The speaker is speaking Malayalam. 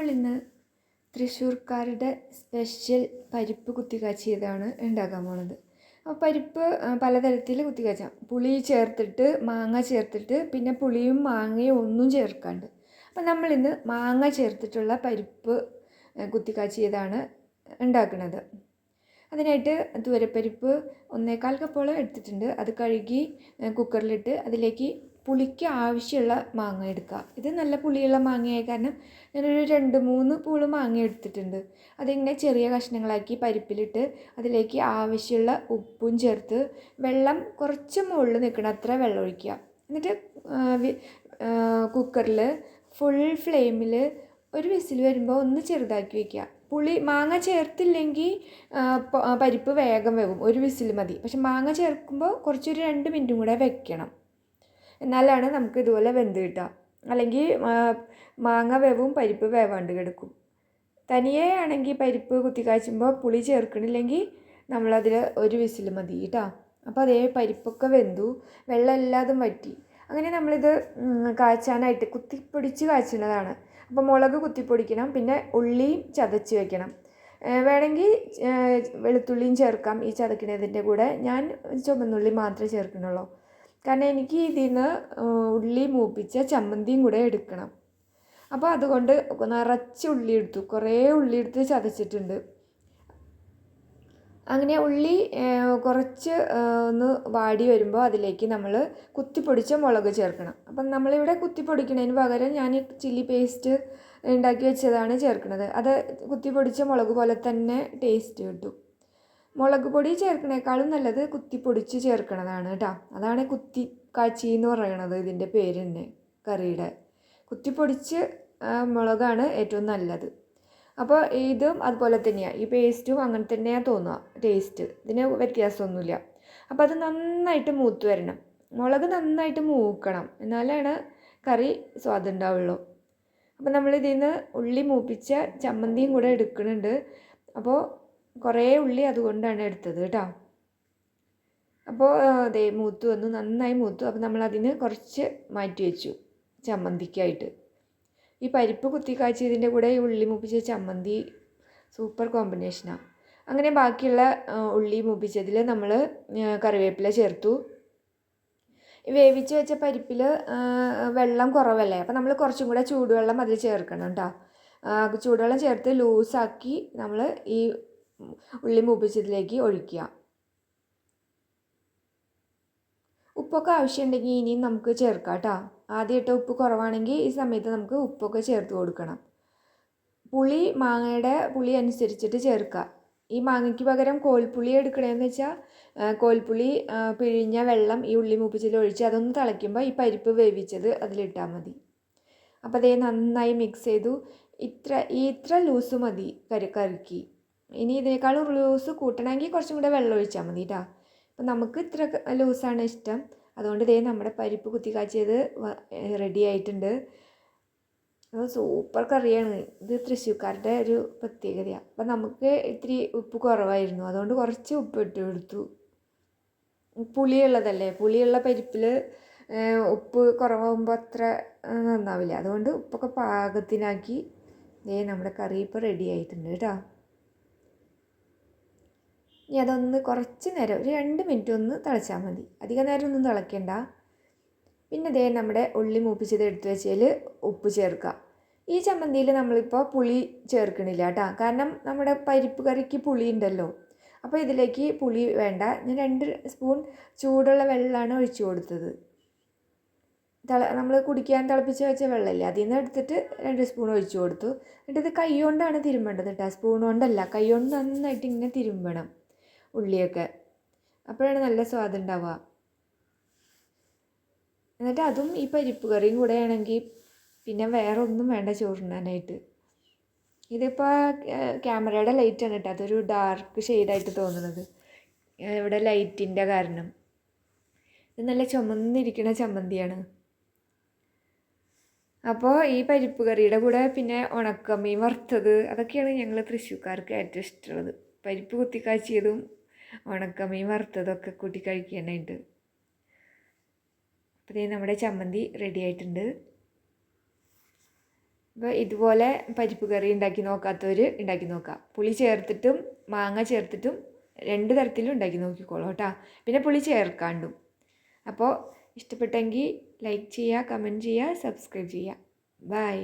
നമ്മളിന്ന് തൃശ്ശൂർക്കാരുടെ സ്പെഷ്യൽ പരിപ്പ് കുത്തിക്കാച്ചിയതാണ് ഉണ്ടാക്കാൻ പോണത്. അപ്പോൾ പരിപ്പ് പലതരത്തിൽ കുത്തിക്കാച്ചാം. പുളി ചേർത്തിട്ട് മാങ്ങ ചേർത്തിട്ട് പിന്നെ പുളിയും മാങ്ങയും ഒന്നും ചേർക്കാണ്ട്. അപ്പം നമ്മളിന്ന് മാങ്ങ ചേർത്തിട്ടുള്ള പരിപ്പ് ആ, കുത്തിക്കാച്ചിയതാണ് ഉണ്ടാക്കുന്നത് അതിനായിട്ട് തുവരപ്പരിപ്പ് ഒന്നേകാൽ കപ്പോളം എടുത്തിട്ടുണ്ട്. അത് കഴുകി കുക്കറിലിട്ട് അതിലേക്ക് പുളിക്ക് ആവശ്യമുള്ള മാങ്ങ എടുക്കുക. ഇത് നല്ല പുളിയുള്ള മാങ്ങയായ കാരണം ഞാനൊരു രണ്ട് മൂന്ന് പൂൾ മാങ്ങ എടുത്തിട്ടുണ്ട്. അതിങ്ങനെ ചെറിയ കഷ്ണങ്ങളാക്കി പരിപ്പിലിട്ട് അതിലേക്ക് ആവശ്യമുള്ള ഉപ്പും ചേർത്ത് വെള്ളം കുറച്ച് മുകളിൽ നിൽക്കണം അത്ര വെള്ളം ഒഴിക്കുക. എന്നിട്ട് കുക്കറിൽ ഫുൾ ഫ്ലെയിമിൽ ഒരു വിസിൽ വരുമ്പോൾ ഒന്ന് ചെറുതാക്കി വയ്ക്കുക പുളി മാങ്ങ ചേർത്തില്ലെങ്കിൽ പരിപ്പ് വേഗം വേവും ഒരു വിസിൽ മതി. പക്ഷെ മാങ്ങ ചേർക്കുമ്പോൾ കുറച്ചൊരു രണ്ട് മിനിറ്റും കൂടെ വെക്കണം. എന്നാലാണ് നമുക്ക് ഇതുപോലെ വെന്ത് കിട്ടുക. അല്ലെങ്കിൽ മാങ്ങ വേവും പരിപ്പ് വേവാണ്ട് കിടക്കും. തനിയെ ആണെങ്കിൽ പരിപ്പ് കുത്തി കാച്ചുമ്പോൾ പുളി ചേർക്കണില്ലെങ്കിൽ നമ്മളതിൽ ഒരു വിസിൽ മതി കേട്ടോ. അപ്പോൾ അതേ പരിപ്പൊക്കെ വെന്തു വെള്ളം എല്ലാതും വറ്റി. അങ്ങനെ നമ്മളിത് കാച്ചാനായിട്ട് കുത്തിപ്പൊടിച്ച് കാച്ചുന്നതാണ് അപ്പോൾ മുളക് കുത്തിപ്പൊടിക്കണം പിന്നെ ഉള്ളിയും ചതച്ച് വെക്കണം. വേണമെങ്കിൽ വെളുത്തുള്ളിയും ചേർക്കാം ഈ ചതക്കണതിന്റെ കൂടെ. ഞാൻ ചുമന്നുള്ളി മാത്രമേ ചേർക്കണുള്ളൂ കാരണം എനിക്ക് ഇതിൽ നിന്ന് ഉള്ളി മൂപ്പിച്ച ചമ്മന്തിയും കൂടെ എടുക്കണം. അപ്പോൾ അതുകൊണ്ട് നിറച്ച് ഉള്ളി എടുത്തു. കുറേ ഉള്ളി എടുത്ത് ചതച്ചിട്ടുണ്ട്. അങ്ങനെ ഉള്ളി കുറച്ച് ഒന്ന് വാടി വരുമ്പോൾ അതിലേക്ക് നമ്മൾ കുത്തിപ്പൊടിച്ച മുളക് ചേർക്കണം. അപ്പം നമ്മളിവിടെ കുത്തിപ്പൊടിക്കുന്നതിന് പകരം ഞാൻ ചില്ലി പേസ്റ്റ് ഉണ്ടാക്കി വെച്ചതാണ് ചേർക്കുന്നത് അത് കുത്തിപ്പൊടിച്ച മുളക് പോലെ തന്നെ ടേസ്റ്റ് കിട്ടും. മുളക് പൊടി ചേർക്കണേക്കാളും നല്ലത് കുത്തി പൊടിച്ച് ചേർക്കണതാണ് കേട്ടോ. അതാണ് കുത്തി കാച്ചി എന്ന് പറയണത് ഇതിന്റെ പേര് തന്നെ കറിയുടെ. കുത്തിപ്പൊടിച്ച് പൊടിച്ച് മുളകാണ് ഏറ്റവും നല്ലത്. അപ്പോൾ ഇതും അതുപോലെ തന്നെയാണ് ഈ പേസ്റ്റും അങ്ങനെ തന്നെയാണ് തോന്നുക ടേസ്റ്റ്. ഇതിന് വ്യത്യാസമൊന്നുമില്ല. അപ്പോൾ അത് നന്നായിട്ട് മൂത്ത് വരണം. മുളക് നന്നായിട്ട് മൂക്കണം. എന്നാലാണ് കറി സ്വാദ് ഉണ്ടാവുള്ളൂ. അപ്പോൾ നമ്മൾ നിന്ന് ഉള്ളി മൂപ്പിച്ച ചമ്മന്തിയും കൂടെ എടുക്കുന്നുണ്ട്. അപ്പോൾ കുറേ ഉള്ളി അതുകൊണ്ടാണ് എടുത്തത് കേട്ടോ. അപ്പോൾ ദേ മൂത്തു വന്നു നന്നായി മൂത്തു. അപ്പോൾ നമ്മൾ അതിന് കുറച്ച് മാറ്റി വെച്ചു ചമ്മന്തിക്കായിട്ട്. ഈ പരിപ്പ് കുത്തി കാച്ചിയതിന്റെ കൂടെ ഈ ഉള്ളി മൂപ്പിച്ച ചമ്മന്തി സൂപ്പർ കോമ്പിനേഷനാണ് അങ്ങനെ ബാക്കിയുള്ള ഉള്ളി മൂപ്പിച്ചതിൽ നമ്മൾ കറിവേപ്പില ചേർത്തു. വേവിച്ച് വെച്ച പരിപ്പിൽ വെള്ളം കുറവല്ലേ? അപ്പോൾ നമ്മൾ കുറച്ചും കൂടെ ചൂടുവെള്ളം അതിൽ ചേർക്കണം കേട്ടോ. ചൂടുവെള്ളം ചേർത്ത് ലൂസാക്കി നമ്മൾ ഈ ഉള്ളി മൂപ്പിച്ചതിലേക്ക് ഒഴിക്കുക. ഉപ്പൊക്കെ ആവശ്യമുണ്ടെങ്കിൽ ഇനിയും നമുക്ക് ചേർക്കാം കേട്ടോ. ആദ്യമായിട്ട് ഉപ്പ് കുറവാണെങ്കിൽ ഈ സമയത്ത് നമുക്ക് ഉപ്പൊക്കെ ചേർത്ത് കൊടുക്കണം. പുളി മാങ്ങയുടെ പുളി അനുസരിച്ചിട്ട് ചേർക്കുക. ഈ മാങ്ങയ്ക്ക് പകരം കോൽപ്പുളി എടുക്കണമെന്ന് വെച്ചാൽ കോൽപ്പുളി പിഴിഞ്ഞ വെള്ളം ഈ ഉള്ളി മൂപ്പിച്ചിൽ ഒഴിച്ച് അതൊന്ന് തിളയ്ക്കുമ്പോൾ ഈ പരിപ്പ് വേവിച്ചത് അതിലിട്ടാൽ മതി. അപ്പോൾ അതേ നന്നായി മിക്സ് ചെയ്തു. ഇത്ര ഇത്ര ലൂസ് മതി കറി കറിക്ക്. ഇനി ഇതിനേക്കാളും ലൂസ് കൂട്ടണമെങ്കിൽ കുറച്ചും കൂടെ വെള്ളം ഒഴിച്ചാൽ മതി കേട്ടോ അപ്പം നമുക്ക് ഇത്ര ലൂസാണ് ഇഷ്ടം. അതുകൊണ്ട് ഇതേ നമ്മുടെ പരിപ്പ് കുത്തി കാച്ചിയത് റെഡി ആയിട്ടുണ്ട്. അത് സൂപ്പർ കറിയാണ്. ഇത് തൃശ്ശൂക്കാരുടെ ഒരു പ്രത്യേകതയാണ് അപ്പം നമുക്ക് ഇത്തിരി ഉപ്പ് കുറവായിരുന്നു. അതുകൊണ്ട് കുറച്ച് ഉപ്പ് ഇട്ട് കൊടുത്തു. പുളിയുള്ളതല്ലേ? പുളിയുള്ള പരിപ്പിൽ ഉപ്പ് കുറവാകുമ്പോൾ അത്ര നന്നാവില്ല. അതുകൊണ്ട് ഉപ്പൊക്കെ പാകത്തിനാക്കി നമ്മുടെ കറി ഇപ്പോൾ റെഡി ആയിട്ടുണ്ട് കേട്ടോ ഇനി അതൊന്ന് കുറച്ച് നേരം ഒരു രണ്ട് മിനിറ്റ് ഒന്ന് തിളച്ചാൽ മതി. അധിക നേരം ഒന്നും തിളയ്ക്കണ്ട പിന്നെ ദേ നമ്മുടെ ഉള്ളി മൂപ്പിച്ചത് എടുത്തു വെച്ചാൽ ഉപ്പ് ചേർക്കുക. ഈ ചമ്മന്തിയിൽ നമ്മളിപ്പോൾ പുളി ചേർക്കണില്ല കേട്ടോ. കാരണം നമ്മുടെ പരിപ്പ് കറിക്ക് പുളി ഉണ്ടല്ലോ. അപ്പോൾ ഇതിലേക്ക് പുളി വേണ്ട. ഞാൻ രണ്ട് സ്പൂൺ ചൂടുള്ള വെള്ളമാണ് ഒഴിച്ചു കൊടുത്തത്. തിള നമ്മൾ കുടിക്കാൻ തിളപ്പിച്ച് വെച്ച വെള്ളമല്ലേ അതിൽ നിന്ന് എടുത്തിട്ട് രണ്ട് സ്പൂൺ ഒഴിച്ചു കൊടുത്തു. എന്നിട്ട് ഇത് കൈ കൊണ്ടാണ് തിരുമ്പേണ്ടത് കേട്ടോ. സ്പൂൺ കൊണ്ടല്ല കൈ കൊണ്ട് നന്നായിട്ട് ഇങ്ങനെ തിരുമ്പണം. ഉള്ളിയൊക്കെ. അപ്പോഴാണ് നല്ല സ്വാദുണ്ടാവുക എന്നിട്ട് അതും ഈ പരിപ്പ് കറിയും കൂടെ ആണെങ്കിൽ പിന്നെ വേറെ ഒന്നും വേണ്ട ചോറിനാനായിട്ട്. ഇതിപ്പോൾ ക്യാമറയുടെ ലൈറ്റാണ് കേട്ടോ. അതൊരു ഡാർക്ക് ഷെയ്ഡായിട്ട് തോന്നുന്നത്. ഇവിടെ ലൈറ്റിന്റെ കാരണം. ഇത് നല്ല ചുമന്നിരിക്കുന്ന ചമ്മന്തിയാണ്. അപ്പോൾ ഈ പരിപ്പ് കറിയുടെ കൂടെ പിന്നെ ഉണക്കമീൻ വറുത്തത് അതൊക്കെയാണ് ഞങ്ങൾ തൃശ്ശൂർക്കാർക്ക് ഏറ്റവും ഇഷ്ടമുള്ളത്. പരിപ്പ് കുത്തിക്കാച്ചിയതും ഉണക്കമീൻ വറുത്തതൊക്കെ കൂട്ടി കഴിക്കാനായിട്ട് അപ്പോൾ നമ്മുടെ ചമ്മന്തി റെഡി ആയിട്ടുണ്ട്. അപ്പോൾ ഇതുപോലെ പരിപ്പ് കറി ഉണ്ടാക്കി നോക്കാത്തവർ ഉണ്ടാക്കി നോക്കാം. പുളി ചേർത്തിട്ടും മാങ്ങ ചേർത്തിട്ടും രണ്ട് തരത്തിലും ഉണ്ടാക്കി നോക്കിക്കോളൂ കേട്ടോ. പിന്നെ പുളി ചേർക്കാണ്ടും. അപ്പോൾ ഇഷ്ടപ്പെട്ടെങ്കിൽ ലൈക്ക് ചെയ്യുക കമന്റ് ചെയ്യുക സബ്സ്ക്രൈബ് ചെയ്യുക. ബൈ